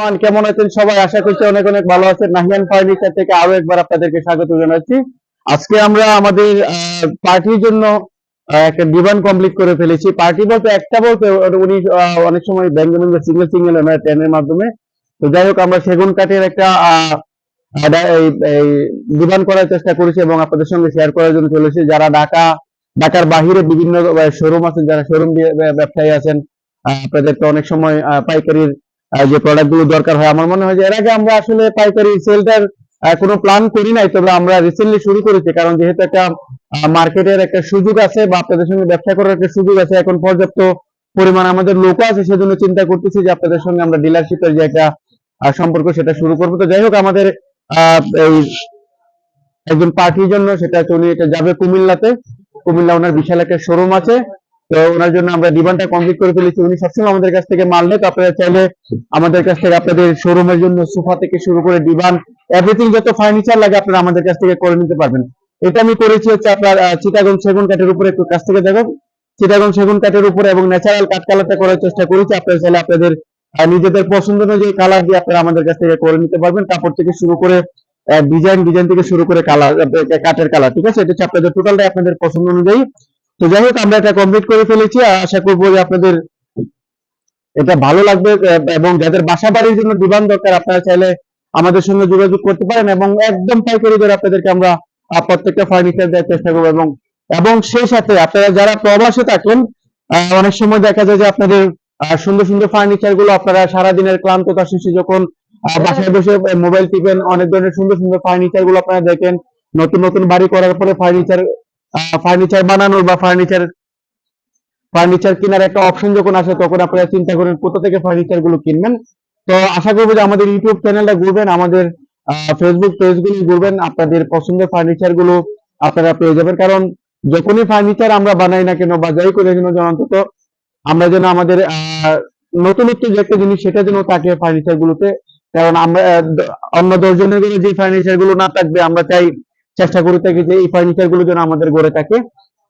Everyone, কেমন আছেন সবাই? আশা করছি অনেক অনেক ভালো আছেন। নাহিয়ান ফার্নিচার থেকে আরও একবার আপনাদেরকে স্বাগত জানাচ্ছি। আজকে আমরা আমাদের পার্টির জন্য একটা কমপ্লিট করে ফেলেছি। পার্টি বলতে একটা বলতে, উনি অনেক সময় সিঙ্গেল সিঙ্গেল ট্রেনের মাধ্যমে। তো যাই হোক, আমরা সেগুন কাঠের একটা ডিমান্ড করার চেষ্টা করেছি এবং আপনাদের সঙ্গে শেয়ার করার জন্য চলেছি যারা ঢাকা, ঢাকার বাহিরে বিভিন্ন শোরুম আছেন, যারা শোরুম ব্যবসায়ী আছেন আপনাদের তো অনেক সময় পাইকারির যে প্রোডাক্টগুলো দরকার হয়, আমার মনে হয় যে এর আগে আমরা আসলে পাইকারি সেলটার কোনো প্ল্যান করি নাই, তবে আমরা রিসেন্টলি শুরু করেছি। কারণ যেহেতু একটা মার্কেটের একটা সুযোগ আছে বা আপনাদের সঙ্গে ব্যবসা করার একটা সুযোগ আছে, এখন পর্যাপ্ত পরিমাণ আমাদের লোকও আছে, সেজন্য চিন্তা করতেছি যে আপনাদের সঙ্গে আমরা ডিলারশিপের যে একটা সম্পর্ক সেটা শুরু করব। তো যাই হোক, আমাদের এই একজন পার্টির জন্য সেটা উনি এটা যাবে কুমিল্লাতে। কুমিল্লা ওনার বিশাল একটা শোরুম আছে। তো ওনার জন্য আমরা ডিমান্ডটা কমপ্লিট করে ফেলেছি। উনি সবসময় আমাদের কাছ থেকে মাল তো আপনারা চাইলে আমাদের কাছ থেকে আপনাদের শোরুমের জন্য সোফা থেকে শুরু করে ডিবান এভরিথিং যত ফার্নিচার লাগে আপনারা আমাদের কাছ থেকে করে নিতে পারবেন। এটা আমি করেছি হচ্ছে আপনার চিটাগং সেগুন কাঠের উপরে একটু কাছ থেকে দেখো। চিটাগং সেগুন কাঠের উপরে এবং ন্যাচারাল কাঠ কালারটা করার চেষ্টা করেছি। আপনারা চাইলে আপনাদের নিজেদের পছন্দ অনুযায়ী কালার দিয়ে আপনারা আমাদের কাছ থেকে করে নিতে পারবেন। কাপড় থেকে শুরু করে ডিজাইন ডিজাইন থেকে শুরু করে কালার কাঠের কালার ঠিক আছে? এটা হচ্ছে আপনাদের টোটালটাই আপনাদের পছন্দ অনুযায়ী। তো যাই হোক, আমরা এটা কমপ্লিট করে ফেলেছি। আশা করব যে আপনাদের এটা ভালো লাগবে এবং যাদের বাসা বাড়ির জন্য ডিমান্ড দরকার, আপনারা চাইলে আমাদের সঙ্গে যোগাযোগ করতে পারেন এবং একদম পাইকারি দরে আপনাদেরকে আমরা প্রত্যেকটা ফার্নিচার দেওয়ার চেষ্টা করব এবং এবং সেই সাথে আপনারা যারা প্রবাসে থাকেন অনেক সময় দেখা যায় যে আপনাদের সুন্দর সুন্দর ফার্নিচারগুলো আপনারা সারাদিনের ক্লান্ততা শেষে যখন বাসায় বসে মোবাইল টিপেন, অনেক ধরনের সুন্দর সুন্দর ফার্নিচারগুলো আপনারা দেখেন, নতুন নতুন বাড়ি করার পরে ফার্নিচার ফার্নিচার বানানোর বা ফার্নিচার ফার্নিচার কেনার একটা অপশন যখন আসে, তখন আপনারা চিন্তা করেন কোথা থেকে ফার্নিচারগুলো কিনবেন। তো আশা করব যে আমাদের ইউটিউব চ্যানেলটা ঘুরবেন, আমাদের ফেসবুক পেজগুলো ঘুরবেন, আপনাদের পছন্দের ফার্নিচারগুলো আপনারা পেয়ে যাবেন। কারণ যখনই ফার্নিচার আমরা বানাই না কেন বা যাই করে যেন যেন অন্তত আমরা যেন আমাদের নতুনত্ব যে একটা জিনিস সেটা যেন থাকে ফার্নিচার গুলোতে। কারণ আমরা অন্য দশজনের যে ফার্নিচারগুলো না থাকবে, আমরা চাই চেষ্টা করে থাকি যে এই ফার্নিচারগুলো যেন আমাদের ঘরে থাকে।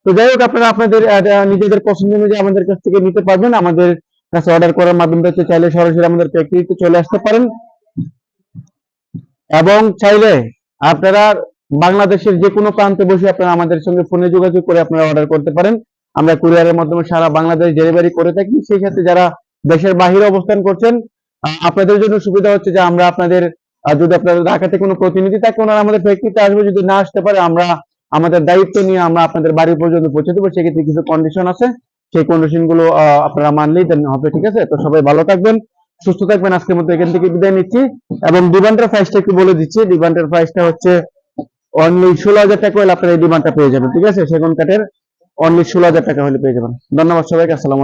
তো যাই হোক, আপনারা আপনাদের নিজেদের পছন্দ অনুযায়ী আমাদের কাছ থেকে নিতে পারবেন। আমাদের কাছে অর্ডার করার মাধ্যমে চাইলে সরাসরি আমাদের ফ্যাক্টরিতে চলে আসতে পারেন। এবং চাইলে আপনারা বাংলাদেশের যে কোনো প্রান্তে বসে আপনারা আমাদের সঙ্গে ফোনে যোগাযোগ করে আপনারা অর্ডার করতে পারেন। আমরা কুরিয়ারের মাধ্যমে সারা বাংলাদেশ ডেলিভারি করে থাকি। সেই সাথে যারা দেশের বাহিরে অবস্থান করছেন আপনাদের জন্য সুবিধা হচ্ছে যে আমরা আপনাদের আহ, যদি আপনাদের ঢাকাতে কোনো প্রতিনিধি থাকে ওনারা আমাদের ফ্যাক্টরিতে আসবে যদি না আসতে পারে আমরা আমাদের দায়িত্ব নিয়ে আমরা আপনাদের বাড়ি পর্যন্ত পৌঁছে দেবো। সেক্ষেত্রে কিছু কন্ডিশন আছে। সেই কন্ডিশনগুলো আপনারা মানলেই দেন হবে ঠিক আছে? তো সবাই ভালো থাকবেন সুস্থ থাকবেন। আজকের মতো এখান থেকে বিদায় নিচ্ছি। এবং ডিমান্ডের প্রাইসটা একটু বলে দিচ্ছি। ডিমান্ডের প্রাইসটা হচ্ছে অনলি ষোলো হাজার টাকা হলে আপনারা এই ডিমান্ডটা পেয়ে যাবেন ঠিক আছে? সেগুন কাঠের অনলি ষোলো হাজার টাকা হলে পেয়ে যাবেন। ধন্যবাদ সবাইকে আসসালাম